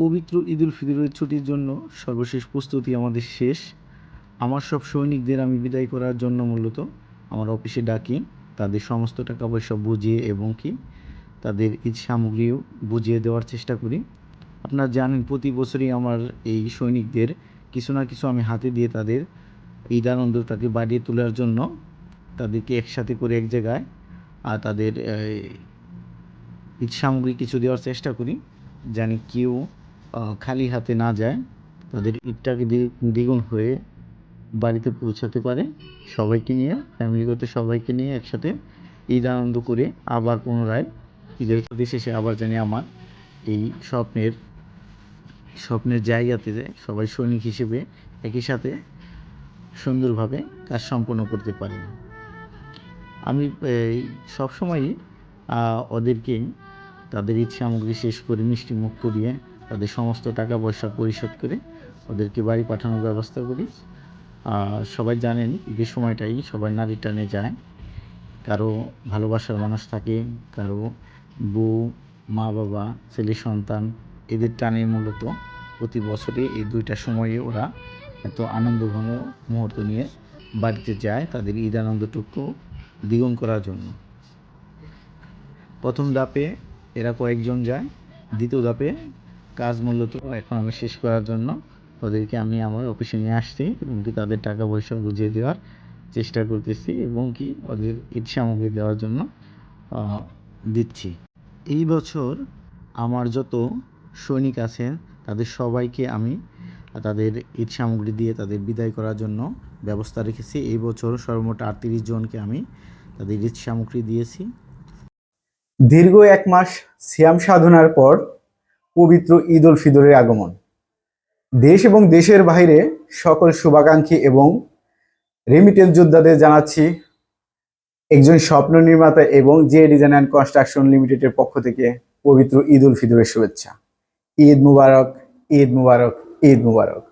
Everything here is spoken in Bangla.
পবিত্র ঈদুল ফিতরের ছুটির জন্য সর্বশেষ প্রস্তুতি আমাদের শেষ। আমার সব সৈনিকদের আমি বিদায় করার জন্য মূলত আমার অফিসে ডাকি। তাদের সমস্ত টাকা পয়সা বুঝিয়ে এবং কি তাদের ঈদ সামগ্রীও বুঝিয়ে দেওয়ার চেষ্টা করি। আপনারা জানেন প্রতি বছরই আমার এই সৈনিকদের কিছু না কিছু আমি হাতে দিয়ে তাদের ঈদ আনন্দটাকে বাড়িয়ে তোলার জন্য তাদেরকে একসাথে করে এক জায়গায় আর তাদের ঈদ সামগ্রী কিছু দেওয়ার চেষ্টা করি। জানি কেউ খালি হাতে না যায়, তাদের ঈদটাকে দ্বি- দ্বিগুণ হয়ে বাড়িতে পৌঁছাতে পারে সবাইকে নিয়ে ফ্যামিলিগত সবাইকে নিয়ে একসাথে ঈদ আনন্দ করে আবার পুনরায় ঈদের শেষে আবার জানি আমার এই স্বপ্নের স্বপ্নের জায়গাতে সবাই সৈনিক হিসেবে একই সাথে সুন্দরভাবে কাজ সম্পন্ন করতে পারি। আমি সবসময়ই ওদেরকে তাদের ঈদ সামগ্রী শেষ করে মিষ্টি মুখ করিয়ে তাদের সমস্ত টাকা পয়সা পরিশোধ করে ওদেরকে বাড়ি পাঠানোর ব্যবস্থা করি। আর সবাই জানেন ঈদের সময়টাই সবাই নারী টানে যায়। কারও ভালোবাসার মানুষ থাকে, কারও বউ, মা, বাবা, ছেলে, সন্তান এদের টানে মূলত। প্রতি বছরে এই দুইটা সময়ে ওরা এত আনন্দঘন মুহূর্ত নিয়ে বাড়িতে যায় তাদের ঈদ আনন্দটুকু দ্বিগুণ করার জন্য। প্রথম ধাপে এরা কয়েকজন যায়, দ্বিতীয় ধাপে কাজ মূলত এখন আমি শেষ করার জন্য। ওদেরকে আমি আমার অফিসে নিয়ে আসছি এবং তাদের টাকা পয়সা বুঝিয়ে দেওয়ার চেষ্টা করতেছি এবং কি ওদের ঈদ সামগ্রী দেওয়ার জন্য দিচ্ছি। এই বছর আমার যত সৈনিক আছেন, তাদের সবাইকে আমি তাদের ঈদ সামগ্রী দিয়ে তাদের বিদায় করার জন্য ব্যবস্থা রেখেছি। এই বছর সর্বমোট আটত্রিশ জনকে আমি তাদের ঈদ সামগ্রী দিয়েছি। দীর্ঘ এক মাস সিয়াম সাধনার পর পবিত্র ঈদ উল ফিদরের আগমন। দেশ এবং দেশের বাইরে সকল শুভাকাঙ্ক্ষী এবং রেমিটেন্স যোদ্ধাদের জানাচ্ছি, একজন স্বপ্ন নির্মাতা এবং জে ডিজাইন অ্যান্ড কনস্ট্রাকশন লিমিটেডের পক্ষ থেকে পবিত্র ঈদ উল ফিদরের শুভেচ্ছা। ঈদ মুবারক ঈদ মুবারক ঈদ মুবারক।